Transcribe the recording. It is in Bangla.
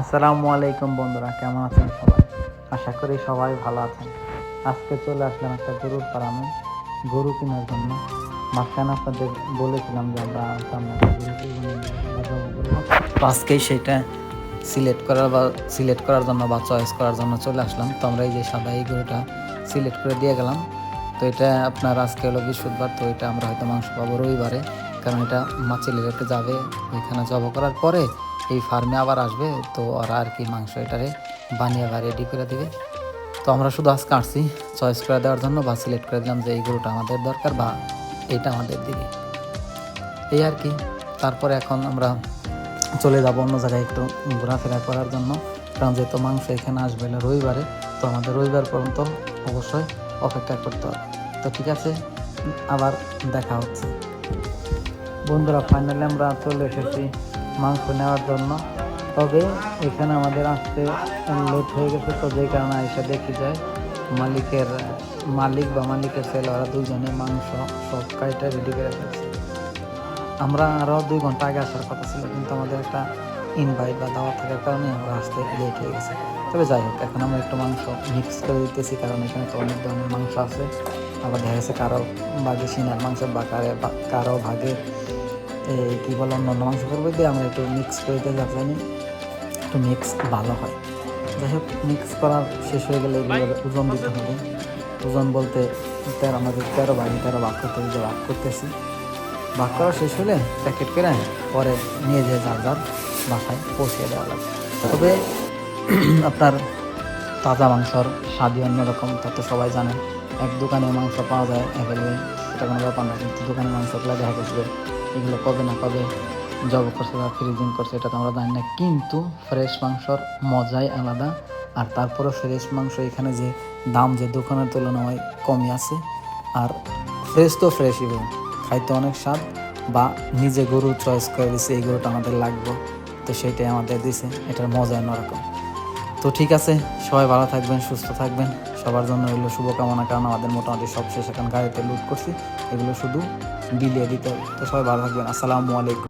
আসসালামু আলাইকুম বন্ধুরা, কেমন আছেন সবাই? আশা করি সবাই ভালো আছেন। আজকে চলে আসলাম একটা গরুর ফার্মে, গরু কেনার জন্য। মাঝখানে আপনাদের বলেছিলাম যে আমরা সামনে আজকেই সেটা সিলেক্ট করার বা সিলেক্ট করার জন্য বা চয়েস করার জন্য চলে আসলাম। তো আমরা এই যে সাদা এই গরুটা সিলেক্ট করে দিয়ে গেলাম। তো এটা আপনার আজকে হলো বৃহস্পতিবার, তো এটা আমরা হয়তো মাংস পাবো রবিবারে। কারণ এটা মাছিলি রেখে যাবে এখানে জব করার পরে এই ফার্মে আবার আসবে, তো ওরা আর কি মাংস এটারে বানিয়ে বা রেডি করে দেবে। তো আমরা শুধু আজকে আসছি চয়েস করে দেওয়ার জন্য বা সিলেক্ট করে দিলাম যে এই গরুটা আমাদের দরকার বা এইটা আমাদের দিকে। এই আর কি, তারপরে এখন আমরা চলে যাব অন্য জায়গায় একটু ঘোরাফেরা করার জন্য, কারণ যেহেতু মাংস এখানে আসবে না রবিবারে, তো আমাদের রবিবার পর্যন্ত অবশ্যই অপেক্ষা করতে হবে। তো ঠিক আছে, আবার দেখা হচ্ছে। বন্ধুরা ফাইনালি আমরা চলে এসেছি মাংস নেওয়ার জন্য। তবে এখানে আমাদের আসতে লেট হয়ে গেছে, তো যে কারণে এসে দেখি যায়, মালিকের, মালিক বা মালিকের ছেলে ওরা দুজনে মাংস সব কাইটা রেডি করে ফেলছে। আমরা আরও দুই ঘণ্টা আগে আসার কথা ছিল, কিন্তু আমাদের একটা ইনভাইট বা দাওয়া থাকার কারণে আমরা আসতে লেট হয়ে গেছে। তবে যাই হোক, এখন আমরা একটু মাংস মিক্স করে দিতেছি, কারণ এখানে তো অনেক ধরনের মাংস আছে। আবার দেখা গেছে কারও ভাগে সিনার মাংস বা কারে ভাগে কী বলে অন্য অন্য মাংস করবে দিয়ে আমরা একটু মিক্স করে দিতে জানি একটু মিক্স ভালো হয়। যাই হোক মিক্স করার শেষ হয়ে গেলে ওজন দিতে হবে। ওজন বলতে তেরো আমাদের তেরো ভাগ তেরো ভাগ করতে হবে যে ভাগ করতেছি। ভাগ করা শেষ হলে প্যাকেট করে পরে নিয়ে যেয়ে যার যার বাসায় পৌঁছে দেওয়া লাগবে। তবে আপনার তাজা মাংসর স্বাদই অন্যরকম তা তো সবাই জানে। এক দোকানে মাংস পাওয়া যায় অ্যাভেলেবেল সেটা কোনো ব্যাপার না কিন্তু দোকানে মাংসগুলো দেখা গেছে যে এগুলো কবে না কবে জব করছে বা ফ্রিজিং করছে, এটা তো আমরা জানি না। কিন্তু ফ্রেশ মাংসর মজাই আলাদা। আর তারপরে ফ্রেশ মাংস এখানে যে দাম যে দোকানের তুলনায় কমই আছে। আর ফ্রেশ তো ফ্রেশই বলুন খাইতে অনেক স্বাদ বা নিজে গরু চয়েস করে দিছে এই গরুটা আমাদের লাগবে। তো সেটাই আমাদের দিছে, এটার মজা অন্যরকম। তো ঠিক আছে, সবাই ভালো থাকবেন, সুস্থ থাকবেন। সবার জন্য এগুলো শুভকামনা, কারণ আমাদের মোটামুটি সব শেষ। এখন গাড়িতে লুট করছি, এগুলো শুধু বিলিয়ে দিতে হবে। তো সবাই ভালো থাকবেন। আসসালামু আলাইকুম।